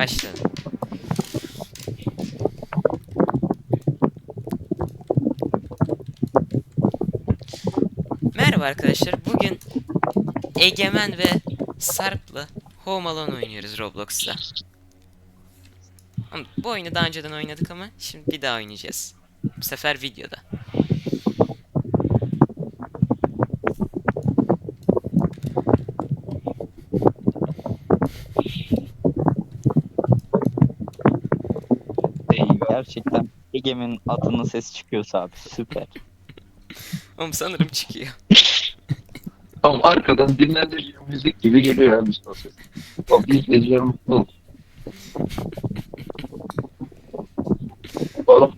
Başladım. Merhaba arkadaşlar. Bugün Egemen ve Sarp'la Home Alone oynuyoruz Roblox'ta. Bu oyunu daha önceden oynadık ama şimdi bir daha oynayacağız. Bu sefer videoda. Şey, Egemen'in adının sesi çıkıyorsa abi süper. Oğlum sanırım çıkıyor. Ama arkadan dinlendirici müzik gibi geliyor abi son ses. O izleyiciler mutlu olur. Oğlum.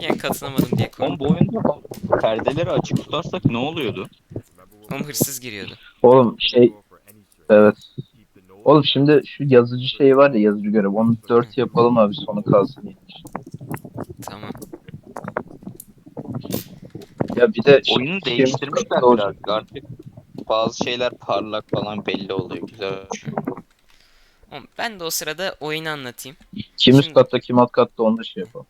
Yani katılamadım diye Oğlum korktum. bu oyunda perdeleri açık tutarsak ne oluyordu? Oğlum hırsız giriyordu. Oğlum şey evet. Oğlum şimdi şu yazıcı şey var ya yazıcı görev onu 4 yapalım abi sonu kalsın yeter. Tamam. Ya bir de Oyunu şey- değiştirmişler olacak. biraz artık. Bazı şeyler parlak falan belli oluyor güzel. Oğlum ben de o sırada oyunu anlatayım. Kim üst katta kim alt katta onu da şey yapalım.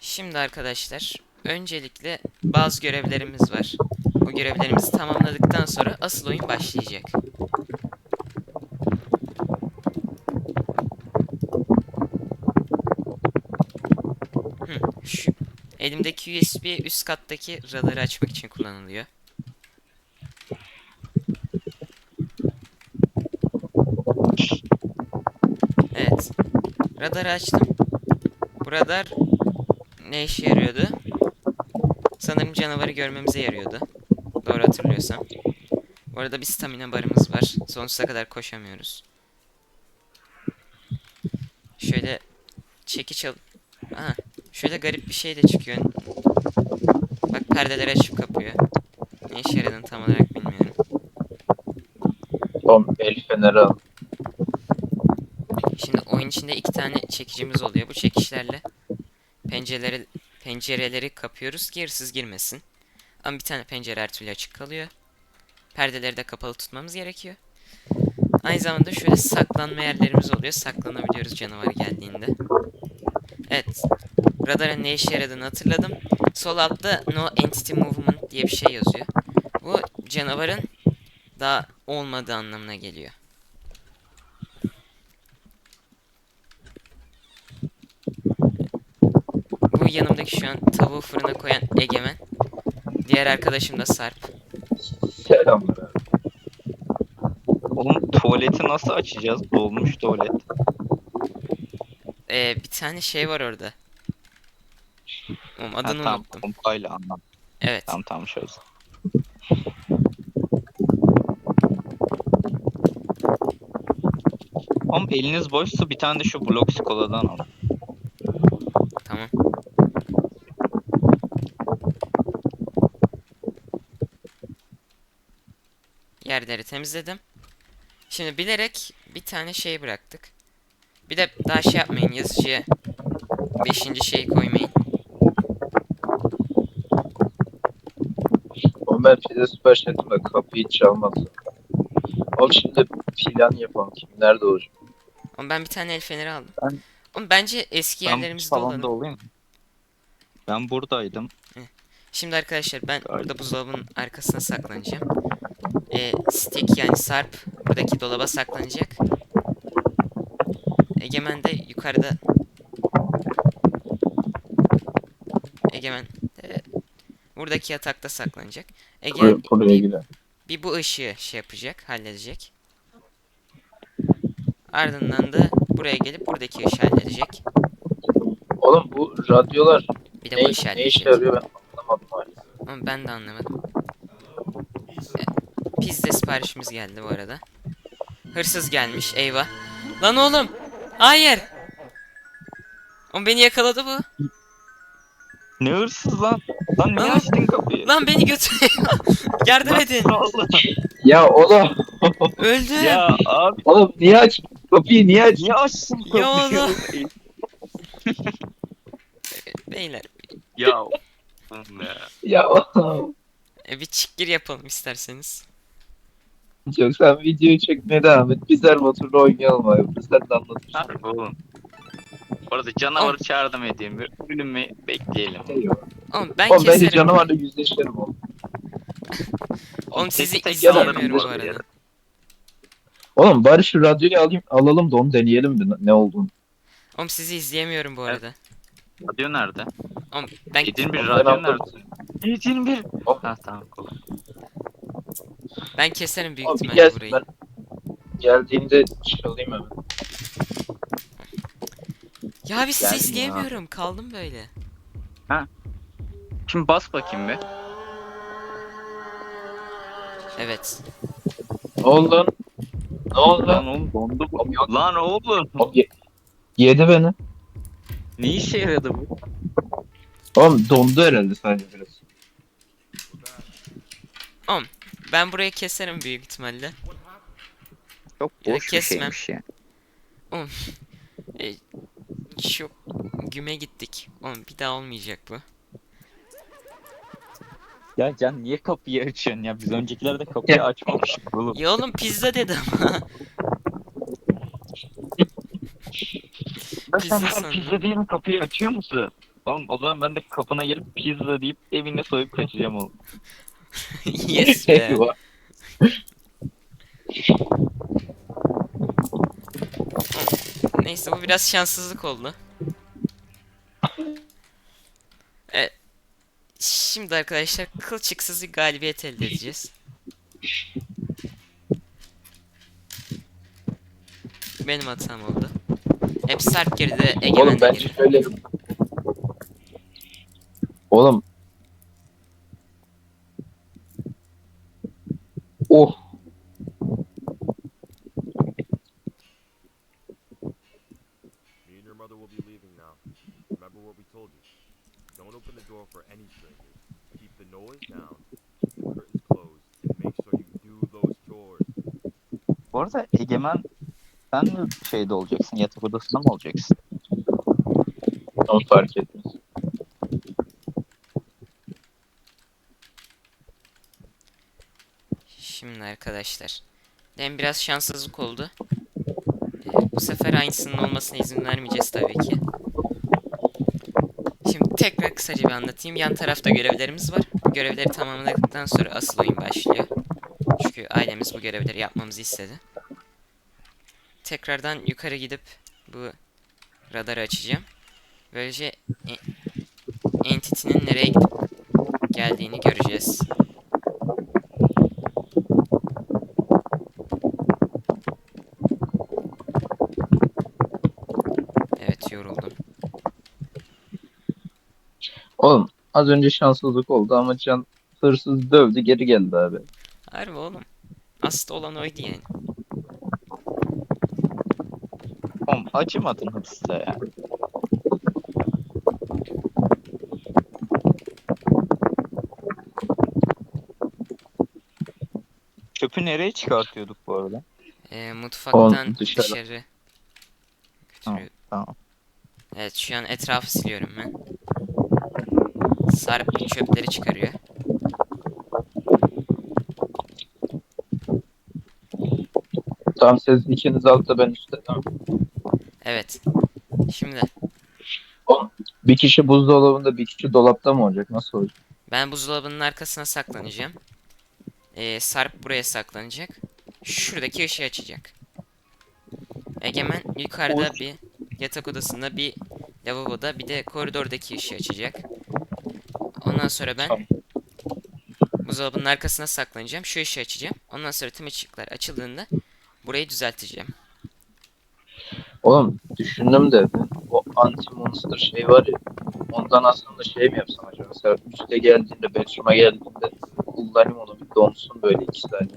Şimdi arkadaşlar öncelikle bazı görevlerimiz var. Bu görevlerimizi tamamladıktan sonra asıl oyun başlayacak. Hı, şu elimdeki USB üst kattaki radarı açmak için kullanılıyor. Evet. Radarı açtım. Bu radar ne işe yarıyordu? Sanırım canavarı görmemize yarıyordu. Doğru hatırlıyorsam. Bu arada bir stamina barımız var. Sonsuza kadar koşamıyoruz. Şöyle çekiç al... Aha, şöyle garip bir şey de çıkıyor. Bak perdeleri açıp kapıyor. Ne işe yaradığını tam olarak bilmiyorum. Tamam el feneri al. Şimdi oyun içinde iki tane çekicimiz oluyor. Bu çekişlerle pencereleri pencereleri kapıyoruz ki hırsız girmesin. Ama bir tane pencere her türlü açık kalıyor. Perdeleri de kapalı tutmamız gerekiyor. Aynı zamanda şöyle saklanma yerlerimiz oluyor. Saklanabiliyoruz canavar geldiğinde. Evet. Radarın ne işe yaradığını hatırladım. Sol altta No Entity Movement diye bir şey yazıyor. Bu canavarın daha olmadığı anlamına geliyor. Bu yanımdaki şu an tavuğu fırına koyan Egemen. Diğer arkadaşım da Sarp. Selamlar abi. Oğlum tuvaleti nasıl açacağız? Dolmuş tuvalet. Ee, bir tane şey var orada. Ha, adını tamam unuttum. pompayla anlam. Evet. Tamam tamam şöyle. Oğlum eliniz boşsa bir tane de şu blok skoladan al. Tamam. Yerleri temizledim. Şimdi bilerek bir tane şey bıraktık. Bir de daha şey yapmayın yazıcıya. Beşinci şeyi koymayın. Oğlum ben Fize süper de kapıyı hiç çalmaz. Oğlum şimdi plan yapalım. Kim nerede olacak? Ama ben bir tane el feneri aldım. Ben- Oğlum bence eski Ben yerlerimizde salonda olalım. olayım. Ben buradaydım. Şimdi arkadaşlar ben burada buzdolabının arkasına saklanacağım. Ee, stick yani sarp buradaki dolaba saklanacak. Egemen de yukarıda Egemen buradaki yatakta saklanacak. Egemen Buraya, buraya bir, bir bu ışığı şey yapacak, halledecek. Ardından da buraya gelip buradaki ışığı halledecek. Oğlum bu radyolar Bir de ne, bu ışığı ne halledecek. işe yarıyor ben anlamadım. Ama ben de anlamadım. E, Pizza siparişimiz geldi bu arada. Hırsız gelmiş eyvah. Lan oğlum. Hayır. Oğlum beni yakaladı bu. Ne hırsız lan? Lan niye Lan- açtın kapıyı? Lan beni götürüyor. Yardım edin. Oldu? Ya oğlum, Öldüm. ya abi oğlum niye aç? Kapıyı niye aç? niye açtın kapıyı? Ya oğlum. Beyler. ya. oğlum ya. Ya oğlum. e, bir çıkgir yapalım isterseniz. Yok sen videoyu çekmeye devam et. Biz her motorla oynayalım abi. Sen de anlatırsın. Harbi oğlum. Orada canavarı çağırdım edeyim. Bir ölümü bekleyelim. Oğlum ben Oğlum bence keserim. canavarla yüzleşelim oğlum. Oğlum sizi Tek tek izleyemiyorum bu arada. Oğlum bari şu radyoyu alayım, alalım da onu deneyelim bir ne olduğunu. Oğlum sizi izleyemiyorum bu arada. Radyo nerede? Oğlum ben 71 Ben radyo nerede? 71. Oh. Ha tamam. cool. ben keserim büyük Oğlum bir ihtimalle gelsin burayı. ben. Geldiğinde çalayım hemen. Ya abi sizi Geldim ya. izleyemiyorum. Kaldım böyle. Şimdi bas bakayım bir. Evet. Ne oldu lan? Ne oldu Lan lan? oğlum dondu bu. Oğlum. Lan oğlum. Oğlum ye- yedi beni. Ne işe yaradı bu? Oğlum dondu herhalde sadece biraz. Ben burayı keserim büyük ihtimalle. Çok Ya boş bir kesmem. şeymiş ya. E, çok güme gittik. Oğlum bir daha olmayacak bu. Ya Can niye kapıyı açıyorsun ya? Biz öncekilerde kapıyı açmamıştık oğlum. Ya oğlum pizza dedi ama. Ben Pizza sen sandım. pizza mi kapıyı açıyor musun? Oğlum o zaman ben de kapına gelip pizza deyip evine soyup kaçacağım oğlum. yes be. Eyvah. Neyse bu biraz şanssızlık oldu. Evet. Şimdi arkadaşlar kılçıksız bir galibiyet elde edeceğiz. Benim hatam oldu. Hep sert girdi, egemen Oğlum bence girdi. şöyle. Oğlum. Oh. Open the door for any strangers. Keep the noise down, keep the curtains closed, and make sure you do those chores. Bu arada Egemen sen mi şeyde olacaksın? Yatak odasında mı olacaksın? Onu fark etmez. Şimdi arkadaşlar. Hem biraz şanssızlık oldu. Ee, bu sefer aynısının olmasına izin vermeyeceğiz tabii ki. Tekrar kısaca bir anlatayım. Yan tarafta görevlerimiz var. Görevleri tamamladıktan sonra asıl oyun başlıyor. Çünkü ailemiz bu görevleri yapmamızı istedi. Tekrardan yukarı gidip bu radarı açacağım. Böylece e- entity'nin nereye gidip geldiğini göreceğiz. Evet yoruldum. Oğlum az önce şanssızlık oldu ama Can hırsız dövdü geri geldi abi. Harbi oğlum. Asıl olan oydu yani. Oğlum acımadın hırsıza ya. Çöpü nereye çıkartıyorduk bu arada? Ee, mutfaktan Oğlum, dışarı. dışarı Tamam, götürüyor. tamam. Evet şu an etrafı siliyorum ben. Sarp çöpleri çıkarıyor. Tamam siz ikiniz altta ben üstte tamam. Evet. Şimdi Bir kişi buzdolabında bir kişi dolapta mı olacak? Nasıl olacak? ben buzdolabının arkasına saklanacağım. Ee, Sarp buraya saklanacak. Şuradaki ışığı açacak. Egemen yukarıda bir yatak odasında bir lavaboda bir de koridordaki ışığı açacak. Ondan sonra ben Tamam. buzdolabının arkasına saklanacağım. Şu ışığı açacağım. Ondan sonra tüm ışıklar açıldığında burayı düzelteceğim. Oğlum düşündüm de o anti monster şey var ya ondan aslında şey mi yapsam acaba? Mesela üste geldiğinde bedroom'a geldiğinde kullanayım onu bir donsun böyle iki saniye.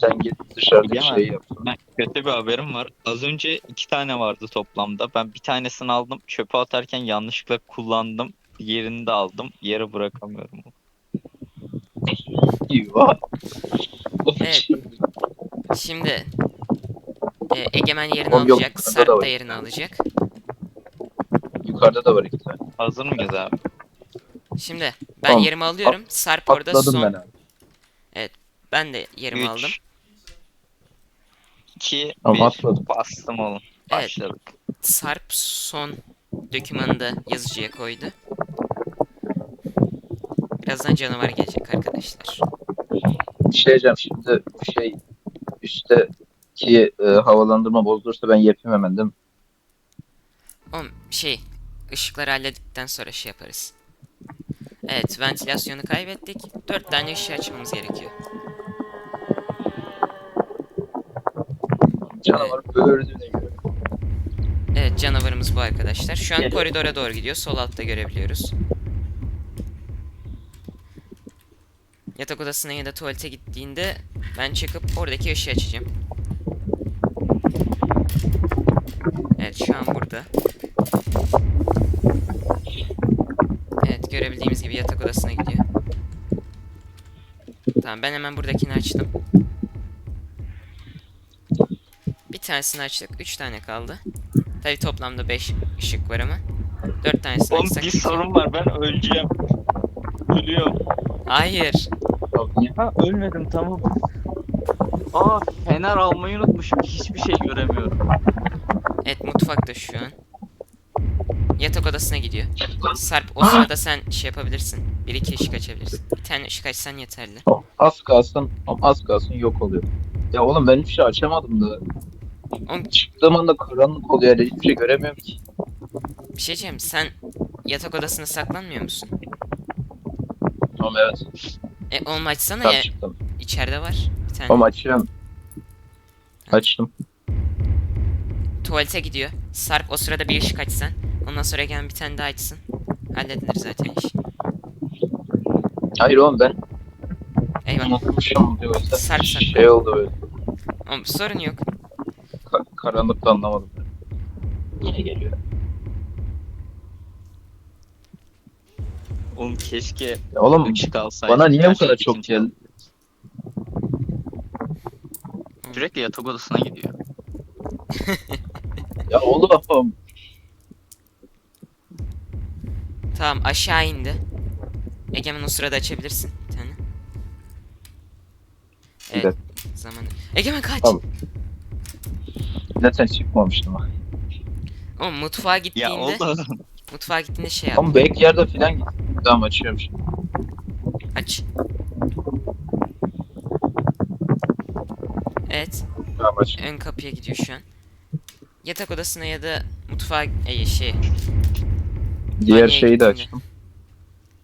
Sen git dışarıda şey yapsın. Ben kötü bir haberim var. Az önce iki tane vardı toplamda. Ben bir tanesini aldım. Çöpe atarken yanlışlıkla kullandım. Diğerini de aldım. Yere bırakamıyorum. Eyvah. Evet. Şimdi e, Egemen yerini Oğlum yok, alacak. yukarıda Sarp da da var. yerini alacak. Yukarıda da var iki tane. Hazır mıyız abi? Şimdi ben Tamam, yerimi alıyorum. Sarp orada Atladım son. ben abi. Ben de yerimi aldım. 3, 2 Ama 1 atmadım. bastım oğlum. Evet. Başladık. Sarp son dokümanı da yazıcıya koydu. Birazdan canavar gelecek arkadaşlar. Şey diyeceğim şimdi şey üstteki e, havalandırma bozulursa ben yapayım hemen değil mi? Oğlum şey ışıkları hallettikten sonra şey yaparız. Evet ventilasyonu kaybettik. Dört tane ışığı açmamız gerekiyor. Canavar böğürdüğüne göre. Evet canavarımız bu arkadaşlar. Şu an koridora doğru gidiyor. Sol altta görebiliyoruz. Yatak odasına ya da tuvalete gittiğinde ben çıkıp oradaki ışığı açacağım. Evet şu an burada. Evet görebildiğimiz gibi yatak odasına gidiyor. Tamam ben hemen buradakini açtım. Bir tanesini açtık. Üç tane kaldı. Tabi toplamda 5 ışık var ama. 4 tanesini Oğlum açsak bir sorun var ben öleceğim. Ölüyorum. Hayır. Ha ölmedim tamam. Aa fener almayı unutmuşum. Hiçbir şey göremiyorum. Evet mutfakta şu an. Yatak odasına gidiyor. Sarp o sırada sen şey yapabilirsin. Bir iki ışık açabilirsin. Bir tane ışık açsan yeterli. Az kalsın, az kalsın yok oluyor. Ya oğlum ben hiçbir şey açamadım da. Oğlum Çıktığım anda karanlık oluyor yani hiçbir şey göremiyorum ki. bir şey diyeceğim sen yatak odasına saklanmıyor musun? Tamam evet. E oğlum açsana Tam ya. çıktım. İçeride var bir tane. Tamam açıyorum. Açtım. Tuvalete gidiyor. Sarp o sırada bir ışık açsan. Ondan sonra gelen bir tane daha açsın. Halledilir zaten iş. Hayır oğlum ben Eyvah. unutmuşum diyor. Sarp sarp. Şey oldu böyle. Oğlum sorun yok. Ka- karanlıkta anlamadım. Yine geliyor. Oğlum keşke Ya oğlum ışık alsaydım. bana niye bu Gerçi kadar çok ikinci- geldi? Sürekli yatak odasına gidiyor. Ya oğlum. Tamam aşağı indi. Egemen o sırada açabilirsin bir tane. Bir Evet. Zaman. Egemen kaç. Tamam. Zaten çıkmamıştım. Oğlum mutfağa gittiğinde Ya oldu. Mutfağa gittiğinde şey yap. Ama belki yerde filan git. Tamam açıyorum şimdi. Aç. Evet. Tamam açıyorum. Ön kapıya gidiyor şu an. Yatak odasına ya da mutfağa e, şey. Diğer Banyoya şeyi de gittiğinde. açtım.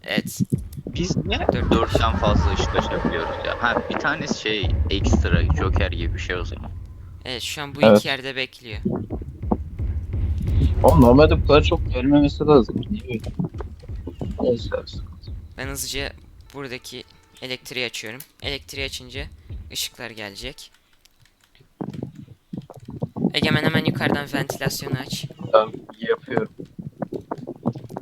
Evet. Biz niye Dört. dörtten fazla ışık açabiliyoruz ya? Ha bir tanesi şey ekstra Joker gibi bir şey o zaman. Evet şu an bu Evet. iki yerde bekliyor. Oğlum normalde bu kadar çok gelmemesi lazım. Niye böyle? Neyse. Ben hızlıca buradaki elektriği açıyorum. Elektriği açınca ışıklar gelecek. Egemen hemen yukarıdan ventilasyonu aç. Tamam yapıyorum.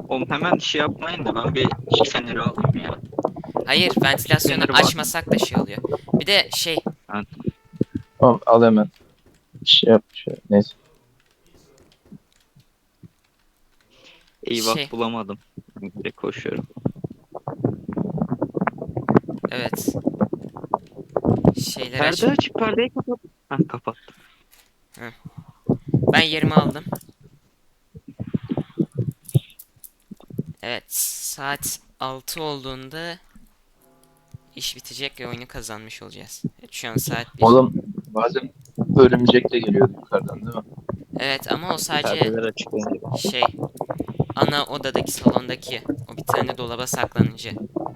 Oğlum hemen şey yapmayın da ben bir feneri alayım ya. Hayır ventilasyonu Feneri var. açmasak da şey oluyor. Bir de şey Tamam al hemen. Şey yap şey. Neyse. Eyvah Şey. bulamadım. Direkt koşuyorum. evet. Şeyler aç. Perde açık perdeyi kapat. Heh kapat. Ben yerimi aldım. Evet, saat 6 olduğunda iş bitecek ve oyunu kazanmış olacağız. Evet, şu an saat 1. Oğlum bazen örümcek de geliyordu yukarıdan değil mi? Evet ama o sadece Perdeler açık. şey ana odadaki salondaki o bir tane dolaba saklanınca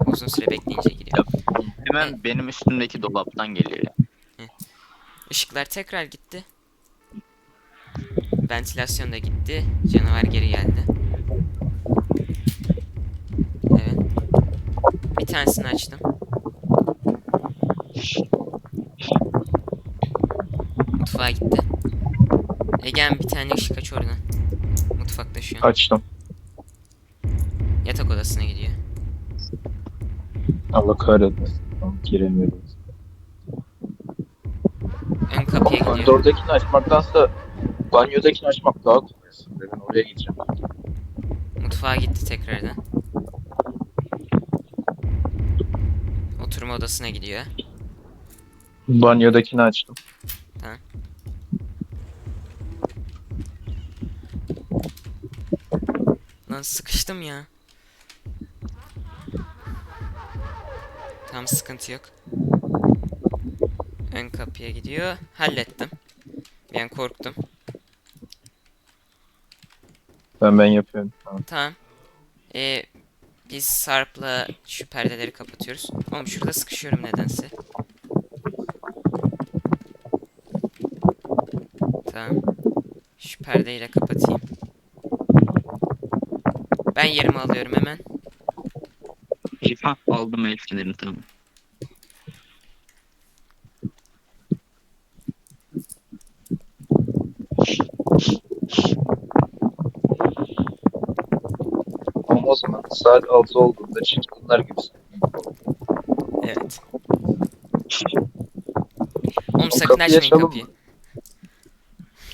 uzun süre bekleyince giriyor. Hemen benim üstümdeki dolaptan geliyor. ya. Işıklar tekrar gitti. Ventilasyon da gitti. Canavar geri geldi. Evet. Bir tanesini açtım. Mutfağa gitti. Egen bir tane ışık aç oradan. Mutfakta şu an. Açtım. Allah kahretmesin. Tamam, giremiyorum. Ön kapıya gidiyorum. Koridordakini açmaktansa banyodakini açmak daha kolay. Ben oraya gideceğim. Mutfağa gitti tekrardan. Oturma odasına gidiyor. Banyodakini açtım. Tamam. Lan sıkıştım ya. Tam sıkıntı yok. Ön kapıya gidiyor. Hallettim. An korktum. Ben ben yapıyorum. Tamam. Tamam. Ee, biz Sarp'la şu perdeleri kapatıyoruz. Oğlum şurada sıkışıyorum nedense. Tamam. Şu perdeyle kapatayım. Ben yerimi alıyorum hemen. Ha, aldım el fenerini tamam. Ama o zaman saat 6 olduğunda çılgınlar gibisin. Evet. Oğlum sakın kapıyı açmayın açalım kapıyı. mı?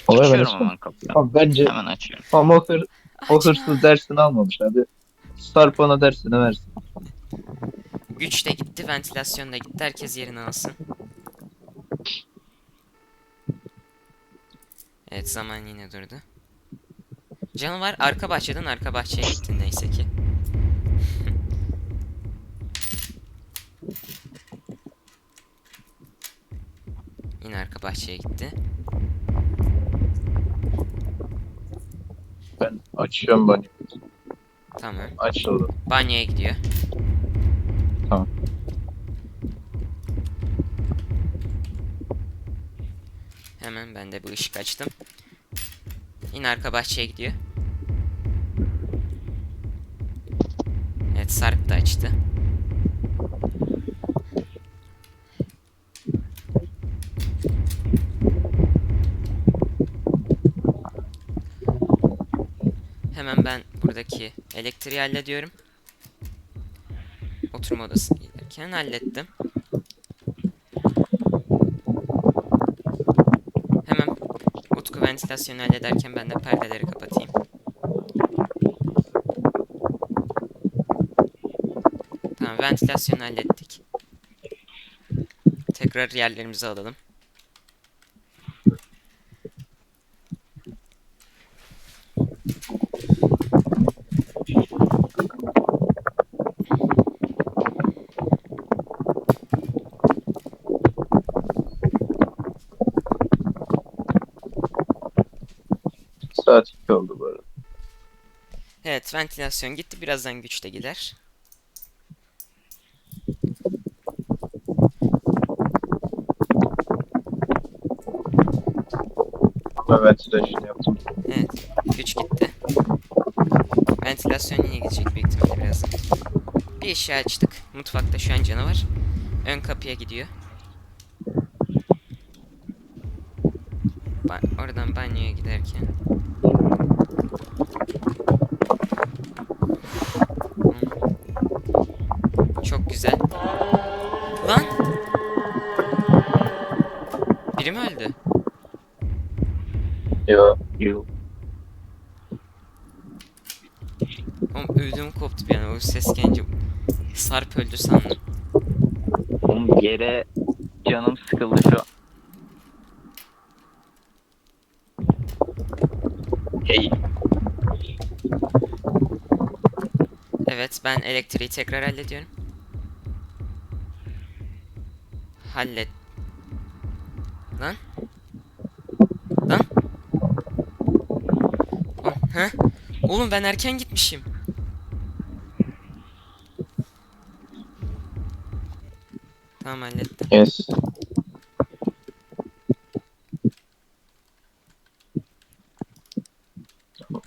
Açıyorum hemen kapıyı. Ama bence Hemen açıyorum. ama o, hır, o hırsız dersini almamış hadi. Sarp ona dersini versin. Güç de gitti, ventilasyon da gitti. Herkes yerini alsın. Evet zaman yine durdu. Canavar arka bahçeden arka bahçeye gitti neyse ki. yine arka bahçeye gitti. Ben açıyorum bana. Tamam. Açıldı. Banyoya gidiyor. Hemen ben de bu ışık açtım. Yine arka bahçeye gidiyor. Evet Sarp da açtı. Hemen ben buradaki elektriği hallediyorum. Oturma odasına giderken hallettim. Hemen Utku ventilasyonu hallederken ben de perdeleri kapatayım. Tamam ventilasyonu hallettik. Tekrar yerlerimizi alalım. Saat 2 oldu bu arada. Evet ventilasyon gitti. Birazdan güç de gider. Ben ventilation yaptım. Evet güç gitti. Ventilasyon yine gidecek büyük ihtimalle birazdan. Bir eşya açtık. Mutfakta şu an canavar. Ön kapıya gidiyor. Ba- oradan banyoya giderken. Yo. Yok. Oğlum ödüm koptu bir an o ses gelince Sarp öldü sandım. Oğlum yere canım sıkıldı şu an. Hey. Evet ben elektriği tekrar hallediyorum. Hallet. Lan. Ha? Oğlum ben erken gitmişim. Tamam hallettim. Yes.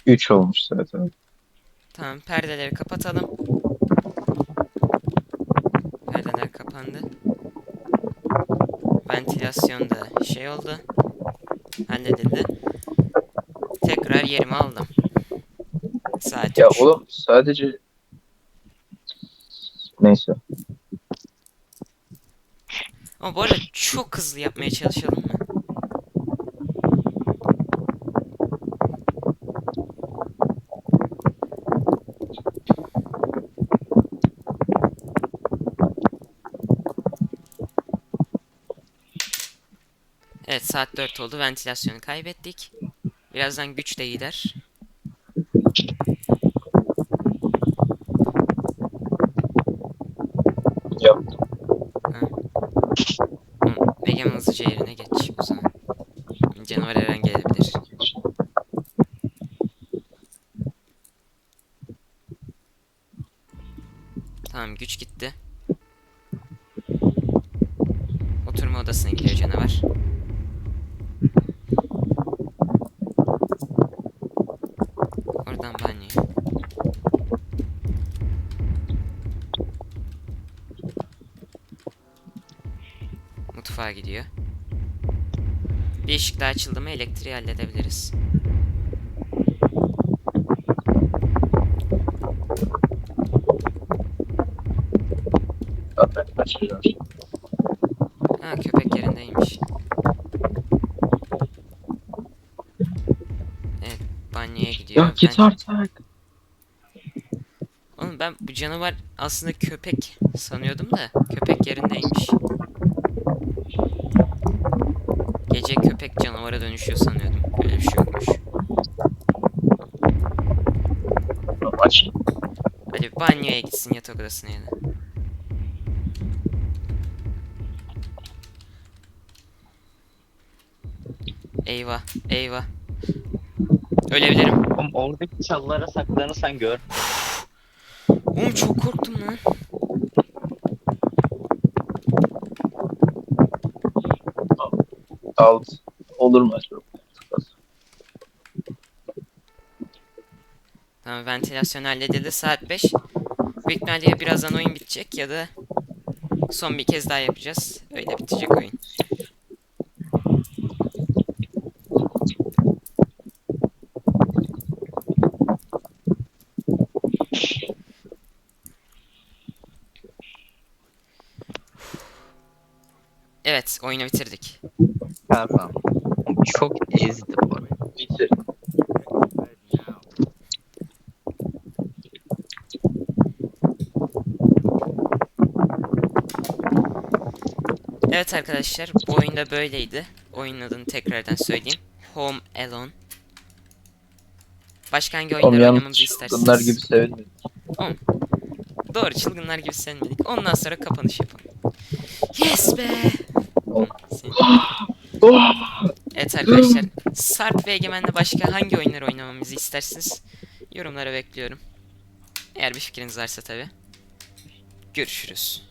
3 olmuş zaten. Tamam perdeleri kapatalım. Perdeler kapandı. Ventilasyon da şey oldu. Halledildi. Tekrar yerimi aldım. Saat Ya üç. oğlum sadece neyse. Ama bu arada çok hızlı yapmaya çalışalım mı? Evet saat 4 oldu. Ventilasyonu kaybettik. Birazdan güç de gider. Yaptım. Ha. Megan hızlıca yerine geç o zaman. Canavar gelebilir. Tamam güç gitti. Mutfağa gidiyor. Bir ışık daha açıldı mı elektriği halledebiliriz. Ha köpek yerindeymiş. Evet banyoya gidiyor. Ya git artık. Oğlum ben bu canavar aslında köpek sanıyordum da köpek yerindeymiş. Dönüşüyor sanıyordum. Böyle bir şey yokmuş. Aç. Hadi bir banyoya gitsin yatak odasına ya da. Eyvah, eyvah. Ölebilirim. Oğlum oradaki çalılara saklanırsan gör. Oğlum çok korktum lan. Alt. Olur mu acaba? Tamam ventilasyon halledildi saat 5. Büyük ihtimalle birazdan oyun bitecek ya da son bir kez daha yapacağız. Öyle bitecek oyun. Evet oyunu bitirdik. Tamam. Çok ezdi bu arada. Evet arkadaşlar bu oyunda böyleydi. Oyunun adını tekrardan söyleyeyim. Home Alone. Başka hangi Oğlum oyunlar yalnız oynamamızı istersiniz? çılgınlar gibi sevinmedim. Doğru çılgınlar gibi sevmedik. Ondan sonra kapanış yapalım. Yes be! Oh. Evet arkadaşlar. Sarp ve Egemen'le başka hangi oyunlar oynamamızı istersiniz? Yorumlara bekliyorum. Eğer bir fikriniz varsa tabi. Görüşürüz.